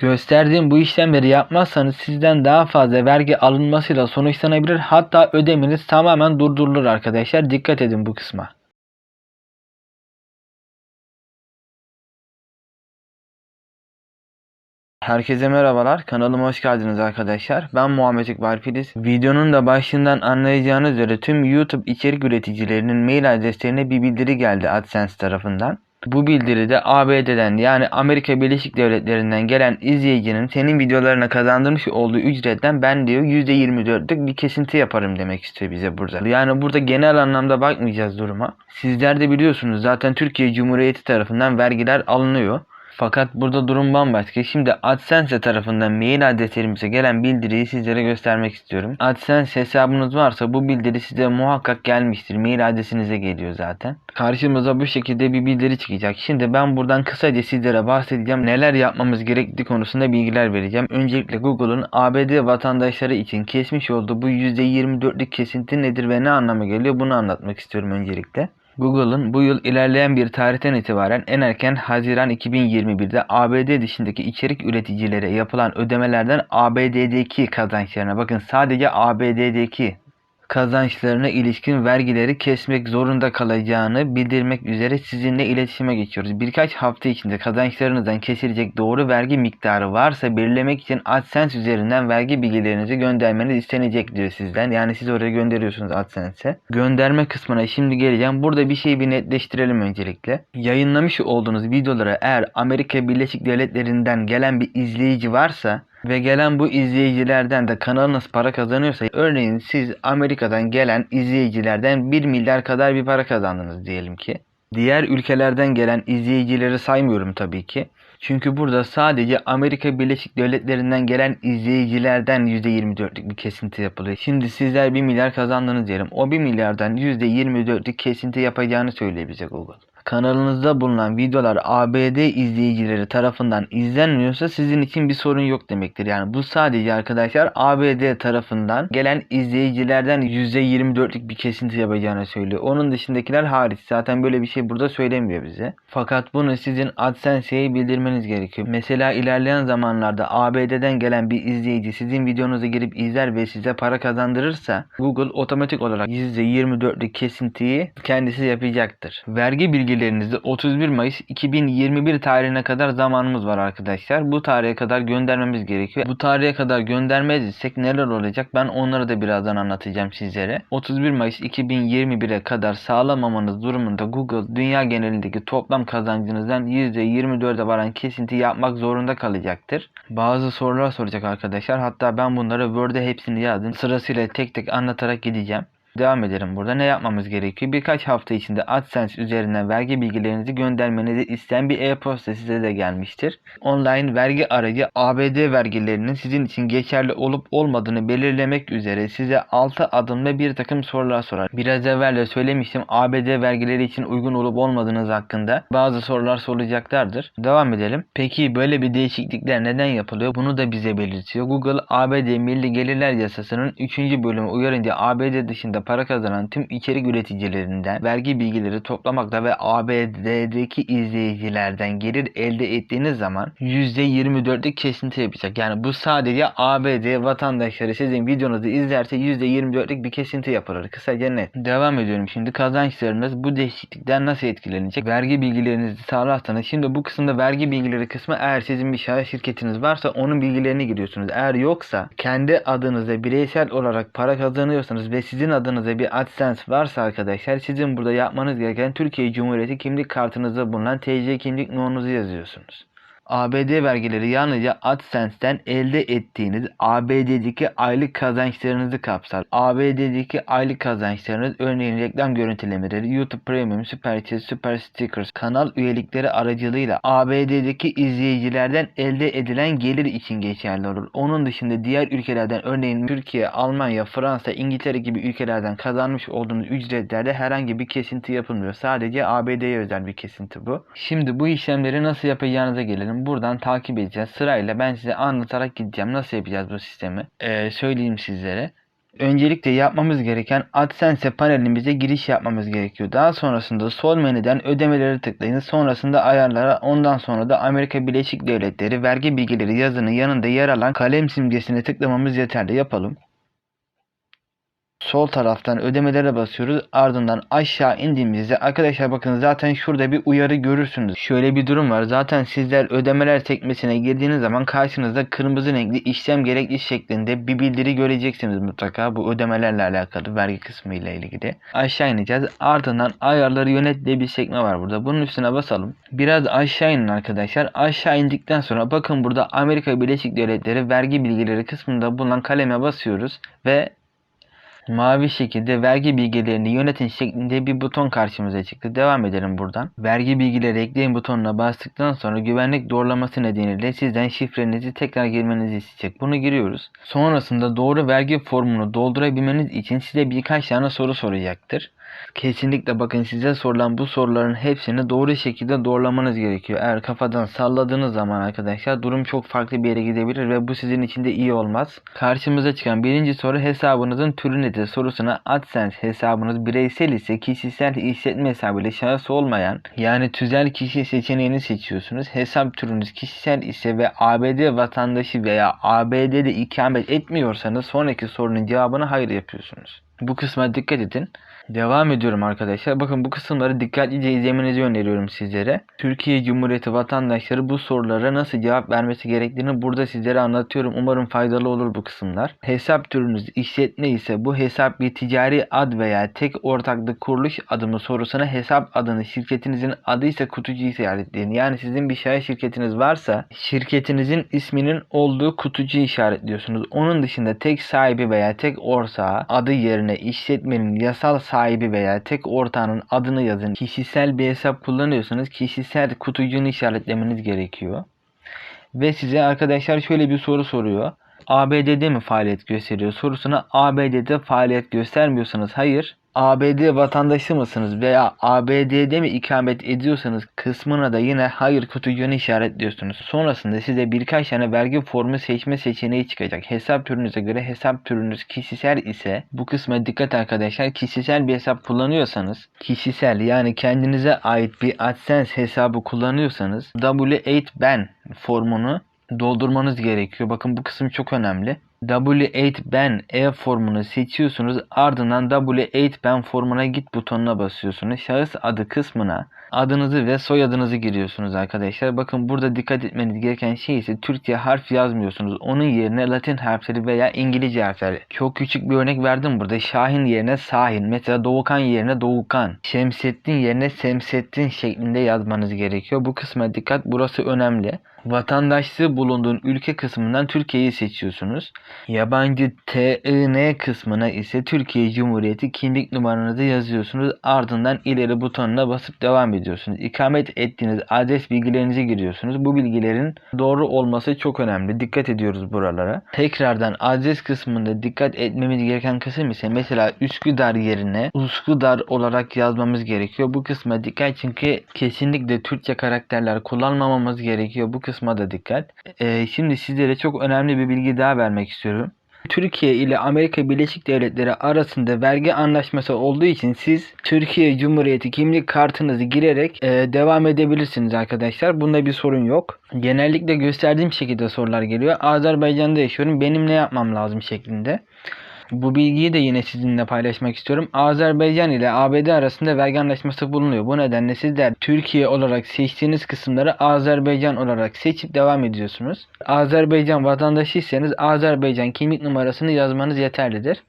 Gösterdiğim bu işlemleri yapmazsanız sizden daha fazla vergi alınmasıyla sonuçlanabilir. Hatta ödemeniz tamamen durdurulur arkadaşlar. Dikkat edin bu kısma. Herkese merhabalar. Kanalıma hoş geldiniz arkadaşlar. Ben Muhammed İkbal Filiz. Videonun da başından anlayacağınız üzere tüm YouTube içerik üreticilerinin mail adreslerine bir bildiri geldi AdSense tarafından. Bu bildiride ABD'den yani Amerika Birleşik Devletleri'nden gelen izleyicinin senin videolarına kazandırmış olduğu ücretten ben diyor %24'lük bir kesinti yaparım demek istiyor bize burada. Yani burada genel anlamda bakmayacağız duruma. Sizler de biliyorsunuz zaten Türkiye Cumhuriyeti tarafından vergiler alınıyor. Fakat burada durum bambaşka. Şimdi AdSense tarafından mail adreslerimize gelen bildiriyi sizlere göstermek istiyorum. AdSense hesabınız varsa bu bildiri size muhakkak gelmiştir. Mail adresinize geliyor zaten. Karşımıza bu şekilde bir bildiri çıkacak. Şimdi ben buradan kısaca sizlere bahsedeceğim. Neler yapmamız gerektiği konusunda bilgiler vereceğim. Öncelikle Google'un ABD vatandaşları için kesmiş olduğu bu %24'lük kesinti nedir ve ne anlama geliyor bunu anlatmak istiyorum öncelikle. Google'ın bu yıl ilerleyen bir tarihten itibaren en erken Haziran 2021'de ABD dışındaki içerik üreticilere yapılan ödemelerden ABD'deki kazançlarına bakın. Sadece ABD'deki kazançlarına ilişkin vergileri kesmek zorunda kalacağını bildirmek üzere sizinle iletişime geçiyoruz. Birkaç hafta içinde kazançlarınızdan kesilecek doğru vergi miktarı varsa belirlemek için AdSense üzerinden vergi bilgilerinizi göndermeniz istenecek diyor sizden. Yani siz oraya gönderiyorsunuz AdSense'e. Gönderme kısmına şimdi geleceğim. Burada bir şeyi bir netleştirelim öncelikle. Yayınlamış olduğunuz videolara eğer Amerika Birleşik Devletleri'nden gelen bir izleyici varsa ve gelen bu izleyicilerden de kanalınız para kazanıyorsa örneğin siz Amerika'dan gelen izleyicilerden 1 milyar kadar bir para kazandınız diyelim ki. Diğer ülkelerden gelen izleyicileri saymıyorum tabii ki. Çünkü burada sadece Amerika Birleşik Devletleri'nden gelen izleyicilerden %24'lük bir kesinti yapılıyor. Şimdi sizler 1 milyar kazandınız diyelim. O 1 milyardan %24'lük kesinti yapacağını söylüyor bize Google. Kanalınızda bulunan videolar ABD izleyicileri tarafından izlenmiyorsa sizin için bir sorun yok demektir. Yani bu sadece arkadaşlar ABD tarafından gelen izleyicilerden %24'lük bir kesinti yapacağını söylüyor. Onun dışındakiler hariç. Zaten böyle bir şey burada söylemiyor bize. Fakat bunu sizin AdSense'ye bildirmeniz gerekiyor. Mesela ilerleyen zamanlarda ABD'den gelen bir izleyici sizin videonuza girip izler ve size para kazandırırsa Google otomatik olarak %24'lük kesintiyi kendisi yapacaktır. Vergi bilgilerinizde 31 Mayıs 2021 tarihine kadar zamanımız var arkadaşlar. Bu tarihe kadar göndermemiz gerekiyor. Bu tarihe kadar göndermezsek neler olacak ben onları da birazdan anlatacağım sizlere. 31 Mayıs 2021'e kadar sağlamamanız durumunda Google dünya genelindeki toplam kazancınızdan %24'e varan kesinti yapmak zorunda kalacaktır. Bazı sorular soracak arkadaşlar. Hatta ben bunları Word'e hepsini yazdım. Sırasıyla tek tek anlatarak gideceğim. Devam edelim burada. Ne yapmamız gerekiyor? Birkaç hafta içinde AdSense üzerinden vergi bilgilerinizi göndermenizi isteyen bir e-posta size de gelmiştir. Online vergi aracı ABD vergilerinin sizin için geçerli olup olmadığını belirlemek üzere size 6 adımda bir takım sorular sorar. Biraz evvel de söylemiştim ABD vergileri için uygun olup olmadığınız hakkında bazı sorular sorulacaklardır. Devam edelim. Peki böyle bir değişiklikler neden yapılıyor? Bunu da bize belirtiyor. Google ABD Milli Gelirler Yasası'nın 3. bölümü uyarınca ABD dışında para kazanan tüm içerik üreticilerinden vergi bilgileri toplamakla ve ABD'deki izleyicilerden gelir elde ettiğiniz zaman %24'lük kesinti yapacak. Yani bu sadece ABD vatandaşları sizin videonuzu izlerse %24'lük bir kesinti yapılır. Kısaca net. Devam ediyorum şimdi kazançlarınız bu değişiklikten nasıl etkilenecek? Vergi bilgilerinizi sağlarsanız şimdi bu kısımda vergi bilgileri kısmı eğer sizin bir şahıs şirketiniz varsa onun bilgilerini giriyorsunuz. Eğer yoksa kendi adınıza bireysel olarak para kazanıyorsanız ve sizin adınıza bir AdSense varsa arkadaşlar sizin burada yapmanız gereken Türkiye Cumhuriyeti kimlik kartınızda bulunan TC kimlik numaranızı yazıyorsunuz. ABD vergileri yalnızca AdSense'den elde ettiğiniz ABD'deki aylık kazançlarınızı kapsar. ABD'deki aylık kazançlarınız örneğin reklam görüntülemeleri, YouTube Premium, Super Chat, Super Stickers, kanal üyelikleri aracılığıyla ABD'deki izleyicilerden elde edilen gelir için geçerli olur. Onun dışında diğer ülkelerden örneğin Türkiye, Almanya, Fransa, İngiltere gibi ülkelerden kazanmış olduğunuz ücretlerde herhangi bir kesinti yapılmıyor. Sadece ABD'ye özel bir kesinti bu. Şimdi bu işlemleri nasıl yapacağınıza gelelim buradan takip edeceğiz. Sırayla ben size anlatarak gideceğim. Nasıl yapacağız bu sistemi? Ee, söyleyeyim sizlere. Öncelikle yapmamız gereken AdSense panelimize giriş yapmamız gerekiyor. Daha sonrasında sol menüden ödemeleri tıklayın. Sonrasında ayarlara ondan sonra da Amerika Birleşik Devletleri vergi bilgileri yazının yanında yer alan kalem simgesine tıklamamız yeterli. Yapalım. Sol taraftan ödemelere basıyoruz. Ardından aşağı indiğimizde arkadaşlar bakın zaten şurada bir uyarı görürsünüz. Şöyle bir durum var. Zaten sizler ödemeler sekmesine girdiğiniz zaman karşınızda kırmızı renkli işlem gerekli şeklinde bir bildiri göreceksiniz mutlaka. Bu ödemelerle alakalı vergi kısmı ile ilgili. Aşağı ineceğiz. Ardından ayarları yönet diye bir sekme var burada. Bunun üstüne basalım. Biraz aşağı inin arkadaşlar. Aşağı indikten sonra bakın burada Amerika Birleşik Devletleri vergi bilgileri kısmında bulunan kaleme basıyoruz ve Mavi şekilde vergi bilgilerini yönetin şeklinde bir buton karşımıza çıktı. Devam edelim buradan. Vergi bilgileri ekleyin butonuna bastıktan sonra güvenlik doğrulaması nedeniyle sizden şifrenizi tekrar girmenizi isteyecek. Bunu giriyoruz. Sonrasında doğru vergi formunu doldurabilmeniz için size birkaç tane soru soracaktır. Kesinlikle bakın size sorulan bu soruların hepsini doğru şekilde doğrulamanız gerekiyor. Eğer kafadan salladığınız zaman arkadaşlar durum çok farklı bir yere gidebilir ve bu sizin için de iyi olmaz. Karşımıza çıkan birinci soru hesabınızın türü nedir sorusuna AdSense hesabınız bireysel ise kişisel işletme hesabı ile şahıs olmayan yani tüzel kişi seçeneğini seçiyorsunuz. Hesap türünüz kişisel ise ve ABD vatandaşı veya ABD'de ikamet etmiyorsanız sonraki sorunun cevabını hayır yapıyorsunuz. Bu kısma dikkat edin. Devam ediyorum arkadaşlar. Bakın bu kısımları dikkatlice izlemenizi öneriyorum sizlere. Türkiye Cumhuriyeti vatandaşları bu sorulara nasıl cevap vermesi gerektiğini burada sizlere anlatıyorum. Umarım faydalı olur bu kısımlar. Hesap türünüz işletme ise bu hesap bir ticari ad veya tek ortaklık kuruluş adımı sorusuna hesap adını şirketinizin adı ise kutucu işaretleyin. Yani sizin bir şahıs şirketiniz varsa şirketinizin isminin olduğu kutucu işaretliyorsunuz. Onun dışında tek sahibi veya tek ortağı adı yerine işletmenin yasal sahibi veya tek ortağının adını yazın. Kişisel bir hesap kullanıyorsanız kişisel kutucuğunu işaretlemeniz gerekiyor. Ve size arkadaşlar şöyle bir soru soruyor. ABD'de mi faaliyet gösteriyor sorusuna ABD'de faaliyet göstermiyorsanız hayır. ABD vatandaşı mısınız veya ABD'de mi ikamet ediyorsanız kısmına da yine hayır kutucuğunu işaretliyorsunuz. Sonrasında size birkaç tane vergi formu seçme seçeneği çıkacak. Hesap türünüze göre hesap türünüz kişisel ise bu kısma dikkat arkadaşlar. Kişisel bir hesap kullanıyorsanız kişisel yani kendinize ait bir AdSense hesabı kullanıyorsanız W8BAN formunu doldurmanız gerekiyor. Bakın bu kısım çok önemli. W8BAN E formunu seçiyorsunuz. Ardından W8BAN formuna git butonuna basıyorsunuz. Şahıs adı kısmına adınızı ve soyadınızı giriyorsunuz arkadaşlar. Bakın burada dikkat etmeniz gereken şey ise Türkçe harf yazmıyorsunuz. Onun yerine Latin harfleri veya İngilizce harfleri. Çok küçük bir örnek verdim burada. Şahin yerine Sahin. Mesela Doğukan yerine Doğukan. Şemsettin yerine Semsettin şeklinde yazmanız gerekiyor. Bu kısma dikkat. Burası önemli. Vatandaşlığı bulunduğun ülke kısmından Türkiye'yi seçiyorsunuz. Yabancı TIN kısmına ise Türkiye Cumhuriyeti kimlik numaranızı yazıyorsunuz. Ardından ileri butonuna basıp devam ediyorsunuz. İkamet ettiğiniz adres bilgilerinizi giriyorsunuz. Bu bilgilerin doğru olması çok önemli. Dikkat ediyoruz buralara. Tekrardan adres kısmında dikkat etmemiz gereken kısım ise mesela Üsküdar yerine Uskudar olarak yazmamız gerekiyor. Bu kısma dikkat çünkü kesinlikle Türkçe karakterler kullanmamamız gerekiyor. Bu kısma da dikkat. Ee, şimdi sizlere çok önemli bir bilgi daha vermek istiyorum. Türkiye ile Amerika Birleşik Devletleri arasında vergi anlaşması olduğu için siz Türkiye Cumhuriyeti kimlik kartınızı girerek e, devam edebilirsiniz arkadaşlar. Bunda bir sorun yok. Genellikle gösterdiğim şekilde sorular geliyor. Azerbaycan'da yaşıyorum. Benim ne yapmam lazım şeklinde. Bu bilgiyi de yine sizinle paylaşmak istiyorum. Azerbaycan ile ABD arasında vergi anlaşması bulunuyor. Bu nedenle sizler Türkiye olarak seçtiğiniz kısımları Azerbaycan olarak seçip devam ediyorsunuz. Azerbaycan vatandaşıysanız Azerbaycan kimlik numarasını yazmanız yeterlidir.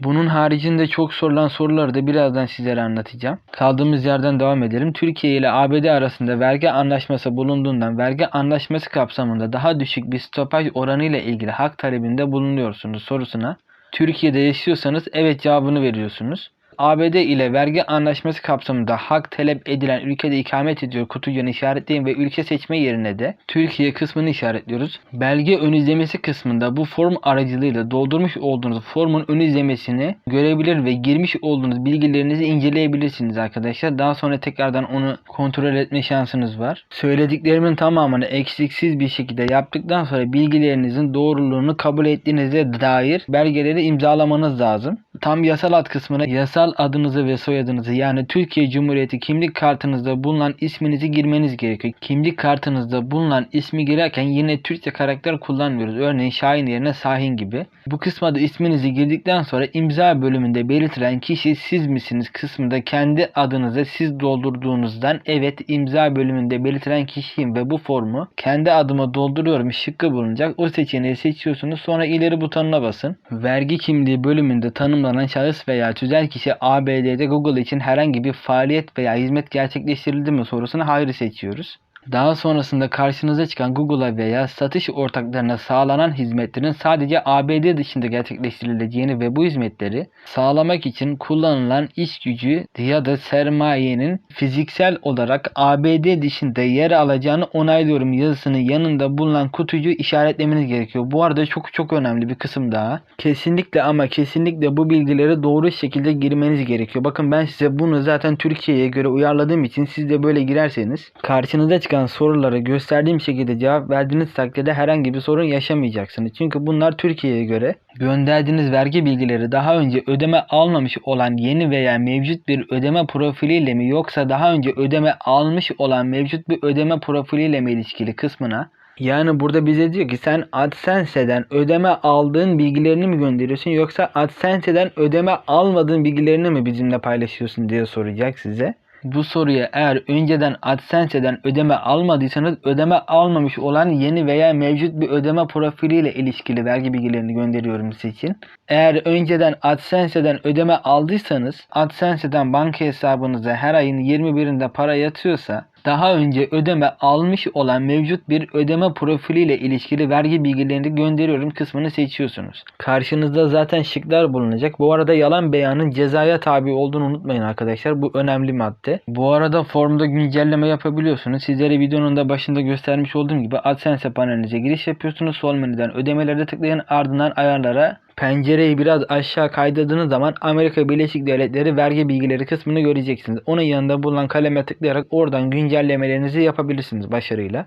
Bunun haricinde çok sorulan soruları da birazdan sizlere anlatacağım. Kaldığımız yerden devam edelim. Türkiye ile ABD arasında vergi anlaşması bulunduğundan vergi anlaşması kapsamında daha düşük bir stopaj oranı ile ilgili hak talebinde bulunuyorsunuz sorusuna Türkiye'de yaşıyorsanız evet cevabını veriyorsunuz. ABD ile vergi anlaşması kapsamında hak talep edilen ülkede ikamet ediyor kutucuğunu işaretleyin ve ülke seçme yerine de Türkiye kısmını işaretliyoruz. Belge ön izlemesi kısmında bu form aracılığıyla doldurmuş olduğunuz formun ön izlemesini görebilir ve girmiş olduğunuz bilgilerinizi inceleyebilirsiniz arkadaşlar. Daha sonra tekrardan onu kontrol etme şansınız var. Söylediklerimin tamamını eksiksiz bir şekilde yaptıktan sonra bilgilerinizin doğruluğunu kabul ettiğinize dair belgeleri imzalamanız lazım. Tam yasal ad kısmına yasal adınızı ve soyadınızı yani Türkiye Cumhuriyeti kimlik kartınızda bulunan isminizi girmeniz gerekiyor. Kimlik kartınızda bulunan ismi girerken yine Türkçe karakter kullanmıyoruz. Örneğin Şahin yerine Sahin gibi. Bu kısma da isminizi girdikten sonra imza bölümünde belirtilen kişi siz misiniz kısmında kendi adınızı siz doldurduğunuzdan evet imza bölümünde belirtilen kişiyim ve bu formu kendi adıma dolduruyorum şıkkı bulunacak. O seçeneği seçiyorsunuz sonra ileri butonuna basın. Vergi kimliği bölümünde tanımlanan şahıs veya tüzel kişi ABD'de Google için herhangi bir faaliyet veya hizmet gerçekleştirildi mi sorusuna hayır seçiyoruz. Daha sonrasında karşınıza çıkan Google'a veya satış ortaklarına sağlanan hizmetlerin sadece ABD dışında gerçekleştirileceğini ve bu hizmetleri sağlamak için kullanılan iş gücü ya da sermayenin fiziksel olarak ABD dışında yer alacağını onaylıyorum yazısının yanında bulunan kutucuğu işaretlemeniz gerekiyor. Bu arada çok çok önemli bir kısım daha. Kesinlikle ama kesinlikle bu bilgileri doğru şekilde girmeniz gerekiyor. Bakın ben size bunu zaten Türkiye'ye göre uyarladığım için siz de böyle girerseniz karşınıza çıkan sorulara gösterdiğim şekilde cevap verdiğiniz takdirde herhangi bir sorun yaşamayacaksınız. Çünkü bunlar Türkiye'ye göre gönderdiğiniz vergi bilgileri daha önce ödeme almamış olan yeni veya mevcut bir ödeme profiliyle mi yoksa daha önce ödeme almış olan mevcut bir ödeme profiliyle mi ilişkili kısmına yani burada bize diyor ki sen AdSense'den ödeme aldığın bilgilerini mi gönderiyorsun yoksa AdSense'den ödeme almadığın bilgilerini mi bizimle paylaşıyorsun diye soracak size. Bu soruya eğer önceden AdSense'den ödeme almadıysanız ödeme almamış olan yeni veya mevcut bir ödeme profiliyle ilişkili vergi bilgilerini gönderiyorum size için. Eğer önceden AdSense'den ödeme aldıysanız AdSense'den banka hesabınıza her ayın 21'inde para yatıyorsa daha önce ödeme almış olan mevcut bir ödeme profiliyle ilişkili vergi bilgilerini gönderiyorum kısmını seçiyorsunuz. Karşınızda zaten şıklar bulunacak. Bu arada yalan beyanın cezaya tabi olduğunu unutmayın arkadaşlar. Bu önemli madde. Bu arada formda güncelleme yapabiliyorsunuz. Sizlere videonun da başında göstermiş olduğum gibi AdSense panelinize giriş yapıyorsunuz. Sol menüden ödemelerde tıklayın ardından ayarlara pencereyi biraz aşağı kaydırdığınız zaman Amerika Birleşik Devletleri vergi bilgileri kısmını göreceksiniz. Onun yanında bulunan kaleme tıklayarak oradan güncellemelerinizi yapabilirsiniz başarıyla.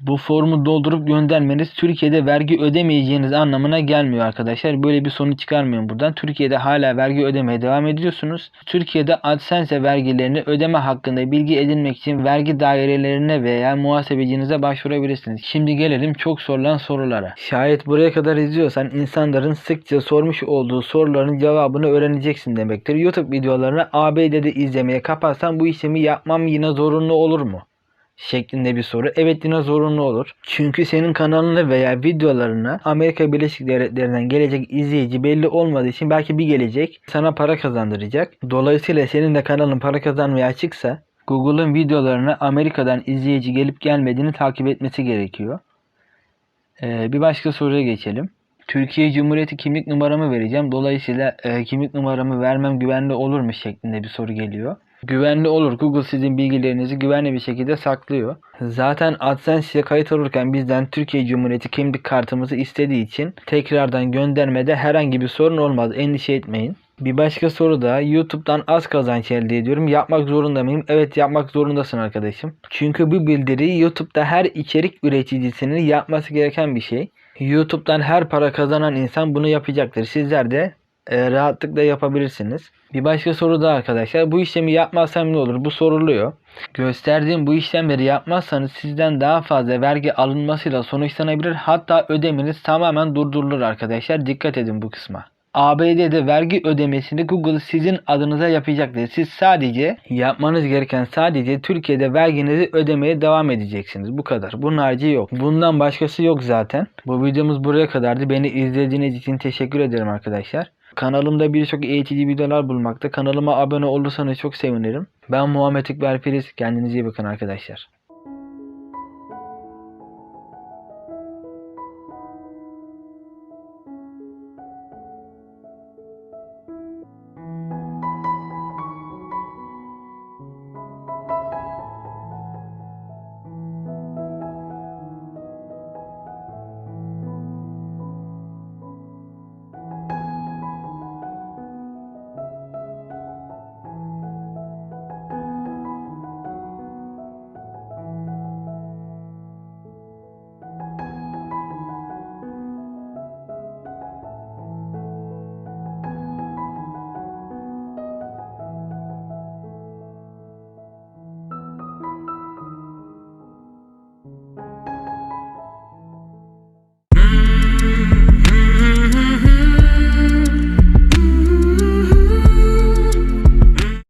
Bu formu doldurup göndermeniz Türkiye'de vergi ödemeyeceğiniz anlamına gelmiyor arkadaşlar. Böyle bir sonuç çıkarmayın buradan. Türkiye'de hala vergi ödemeye devam ediyorsunuz. Türkiye'de AdSense vergilerini ödeme hakkında bilgi edinmek için vergi dairelerine veya muhasebecinize başvurabilirsiniz. Şimdi gelelim çok sorulan sorulara. Şayet buraya kadar izliyorsan insanların sıkça sormuş olduğu soruların cevabını öğreneceksin demektir. YouTube videolarını ABD'de izlemeye kapatsan bu işlemi yapmam yine zorunlu olur mu? Şeklinde bir soru. Evet yine zorunlu olur. Çünkü senin kanalına veya videolarına Amerika Birleşik Devletleri'nden gelecek izleyici belli olmadığı için belki bir gelecek sana para kazandıracak. Dolayısıyla senin de kanalın para kazanmaya açıksa Google'ın videolarına Amerika'dan izleyici gelip gelmediğini takip etmesi gerekiyor. Ee, bir başka soruya geçelim. Türkiye Cumhuriyeti kimlik numaramı vereceğim. Dolayısıyla e, kimlik numaramı vermem güvenli olur mu şeklinde bir soru geliyor. Güvenli olur. Google sizin bilgilerinizi güvenli bir şekilde saklıyor. Zaten AdSense'e kayıt olurken bizden Türkiye Cumhuriyeti kimlik kartımızı istediği için tekrardan göndermede herhangi bir sorun olmaz. Endişe etmeyin. Bir başka soru da YouTube'dan az kazanç elde ediyorum. Yapmak zorunda mıyım? Evet yapmak zorundasın arkadaşım. Çünkü bu bildiri YouTube'da her içerik üreticisinin yapması gereken bir şey. YouTube'dan her para kazanan insan bunu yapacaktır. Sizler de e, rahatlıkla yapabilirsiniz. Bir başka soru da arkadaşlar. Bu işlemi yapmazsam ne olur? Bu soruluyor. Gösterdiğim bu işlemleri yapmazsanız sizden daha fazla vergi alınmasıyla sonuçlanabilir. Hatta ödemeniz tamamen durdurulur arkadaşlar. Dikkat edin bu kısma. ABD'de vergi ödemesini Google sizin adınıza yapacaktır. Siz sadece yapmanız gereken sadece Türkiye'de verginizi ödemeye devam edeceksiniz. Bu kadar. Bunun harici yok. Bundan başkası yok zaten. Bu videomuz buraya kadardı. Beni izlediğiniz için teşekkür ederim arkadaşlar. Kanalımda birçok eğitici videolar bulmakta. Kanalıma abone olursanız çok sevinirim. Ben Muhammed İkbal Filiz. Kendinize iyi bakın arkadaşlar.